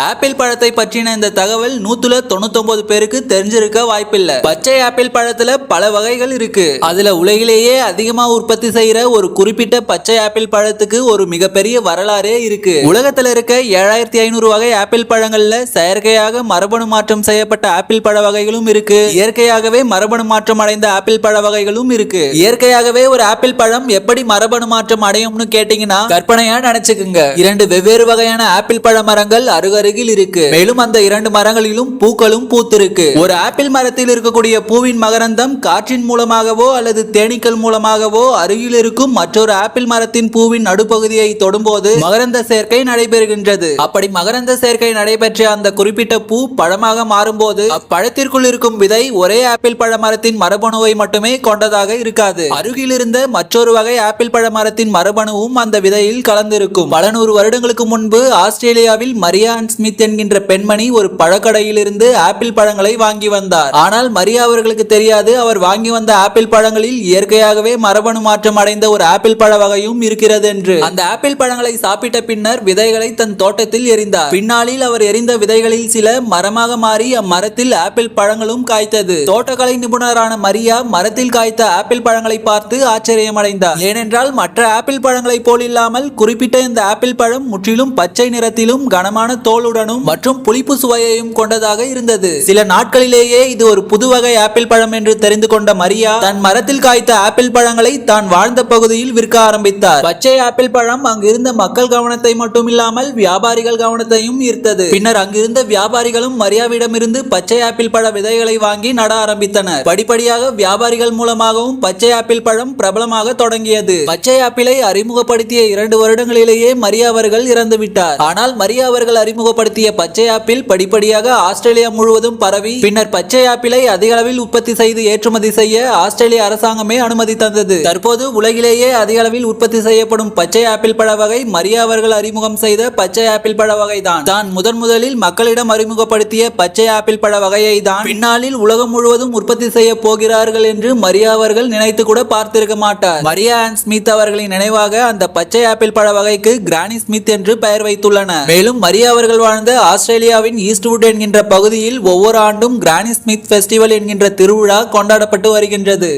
Apple பழத்தை பற்றின இந்த தகவல் நூத்துல தொண்ணூத்தொன்பது பேருக்கு தெரிஞ்சிருக்க வாய்ப்பில்லை. பச்சை ஆப்பிள் பழத்துல பல வகைகள் இருக்கு. அதுல உலகிலேயே அதிகமா உற்பத்தி செய்யற ஒரு குறிப்பிட்ட பச்சை ஆப்பிள் பழத்துக்கு ஒரு மிகப்பெரிய வரலாறே இருக்கு. உலகத்துல இருக்க ஏழாயிரத்தி ஐநூறு வகை ஆப்பிள் பழங்கள்ல செயற்கையாக மரபணு மாற்றம் செய்யப்பட்ட ஆப்பிள் பழ வகைகளும் இருக்கு. இயற்கையாகவே மரபணு மாற்றம் அடைந்த ஆப்பிள் பழ வகைகளும் இருக்கு. இயற்கையாகவே ஒரு ஆப்பிள் பழம் எப்படி மரபணு மாற்றம் அடையும்னு கேட்டீங்கன்னா கற்பனையா நினைச்சுக்குங்க. இரண்டு வெவ்வேறு வகையான ஆப்பிள் பழ மரங்கள் அருகில் இருக்கு. மேலும் அந்த இரண்டு மரங்களிலும் பூக்களும் பூத்திருக்கு. ஒரு ஆப்பிள் மரத்தில் இருக்கக்கூடிய பூவின் மகரந்தம் காற்றின் மூலமாகவோ அல்லது தேனீக்கள் மூலமாகவோ அருகில் இருக்கும் மற்றொரு ஆப்பிள் மரத்தின் பூவின் நடுப்பகுதியை தொடும்போது மகரந்த சேர்க்கை நடைபெறுகின்றது. அப்படி மகரந்த சேர்க்கை நடைபெற்ற அந்த குறிப்பிட்ட பூ பழமாக மாறும்போது அப்பழத்திற்குள் இருக்கும் விதை ஒரே ஆப்பிள் பழ மரத்தின் மரபணுவை மட்டுமே கொண்டதாக இருக்காது. அருகில் இருந்த மற்றொரு வகை ஆப்பிள் பழ மரத்தின் மரபணுவும் அந்த விதையில் கலந்திருக்கும். பல நூறு வருடங்களுக்கு முன்பு ஆஸ்திரேலியாவில் மரியான் ஸ்மித் என்கின்ற பெண்மணி ஒரு பழக்கடையிலிருந்து ஆப்பிள் பழங்களை வாங்கி வந்தார். ஆனால் மரியா அவர்களுக்கு தெரியாது அவர் வாங்கி வந்த ஆப்பிள் பழங்களில் இயற்கையாகவே மரபணு மாற்றம் அடைந்த ஒரு ஆப்பிள் பழ வகையும் இருக்கிறது என்று அந்த ஆப்பிள் பழங்களை சாப்பிட்ட பின்னர் விதைகளை தன் தோட்டத்தில் எரிந்தார் பின்னாளில் அவர் எரிந்த விதைகளில் சில மரமாக மாறி அம்மரத்தில் ஆப்பிள் பழங்களும் காய்த்தது. தோட்டக்கலை நிபுணரான மரியா மரத்தில் காய்த்த ஆப்பிள் பழங்களை பார்த்து ஆச்சரியமடைந்தார். ஏனென்றால் மற்ற ஆப்பிள் பழங்களைப் போல் இல்லாமல் குறிப்பிட்ட இந்த ஆப்பிள் பழம் முற்றிலும் பச்சை நிறத்திலும் கனமான தோல் தோலுடனும் மற்றும் புளிப்பு சுவையையும் கொண்டதாக இருந்தது. சில நாட்களிலேயே இது ஒரு புது வகை ஆப்பிள் பழம் என்று தெரிந்து கொண்ட மரியா தன் மரத்தில் காய்த்த ஆப்பிள் பழங்களை தான் வாழ்ந்த பகுதியில் விற்க ஆரம்பித்தார். பச்சை ஆப்பிள் பழம் அங்கிருந்த மக்கள் கவனத்தை மட்டும் இல்லாமல் வியாபாரிகள் கவனத்தையும் ஈர்த்தது. பின்னர் அங்கிருந்த வியாபாரிகளும் மரியாவிடமிருந்து பச்சை ஆப்பிள் பழ விதைகளை வாங்கி நட ஆரம்பித்தனர். படிப்படியாக வியாபாரிகள் மூலமாகவும் பச்சை ஆப்பிள் பழம் பிரபலமாக தொடங்கியது. பச்சை ஆப்பிளை அறிமுகப்படுத்திய இரண்டு வருடங்களிலேயே மரியா அவர்கள் இறந்துவிட்டார். ஆனால் மரியா அவர்கள் அறிமுகப்படுத்திய பச்சை ஆப்பிள் படிப்படியாக ஆஸ்திரேலியா முழுவதும் பரவி பின்னர் பச்சை ஆப்பிளை அதிக அளவில் உற்பத்தி செய்து ஏற்றுமதி செய்ய ஆஸ்திரேலிய அரசாங்கமே அனுமதி தந்தது. தற்போது உலகிலேயே அதிக அளவில் உற்பத்தி செய்யப்படும் பச்சை ஆப்பிள் பழ வகை மரியா அவர்கள் அறிமுகம் செய்த பச்சை ஆப்பிள் பழ வகை தான் தான் முதன் முதலில் மக்களிடம் அறிமுகப்படுத்திய பச்சை ஆப்பிள் பழ வகையை தான் பின்னாளில் உலகம் முழுவதும் உற்பத்தி செய்ய போகிறார்கள் என்று மரியா அவர்கள் நினைத்து கூட பார்த்திருக்க மாட்டார். மரியா அண்ட் ஸ்மித் அவர்களின் நினைவாக அந்த பச்சை ஆப்பிள் பழ வகைக்கு கிரானி ஸ்மித் என்று பெயர் வைத்துள்ளனர். மேலும் மரியா அவர்கள் வாழ்ந்த ஆஸ்திரேலியாவின் ஈஸ்ட்வுட் என்கின்ற பகுதியில் ஒவ்வொரு ஆண்டும் கிரானி ஸ்மித் ஃபெஸ்டிவல் என்கின்ற திருவிழா கொண்டாடப்பட்டு வருகின்றது.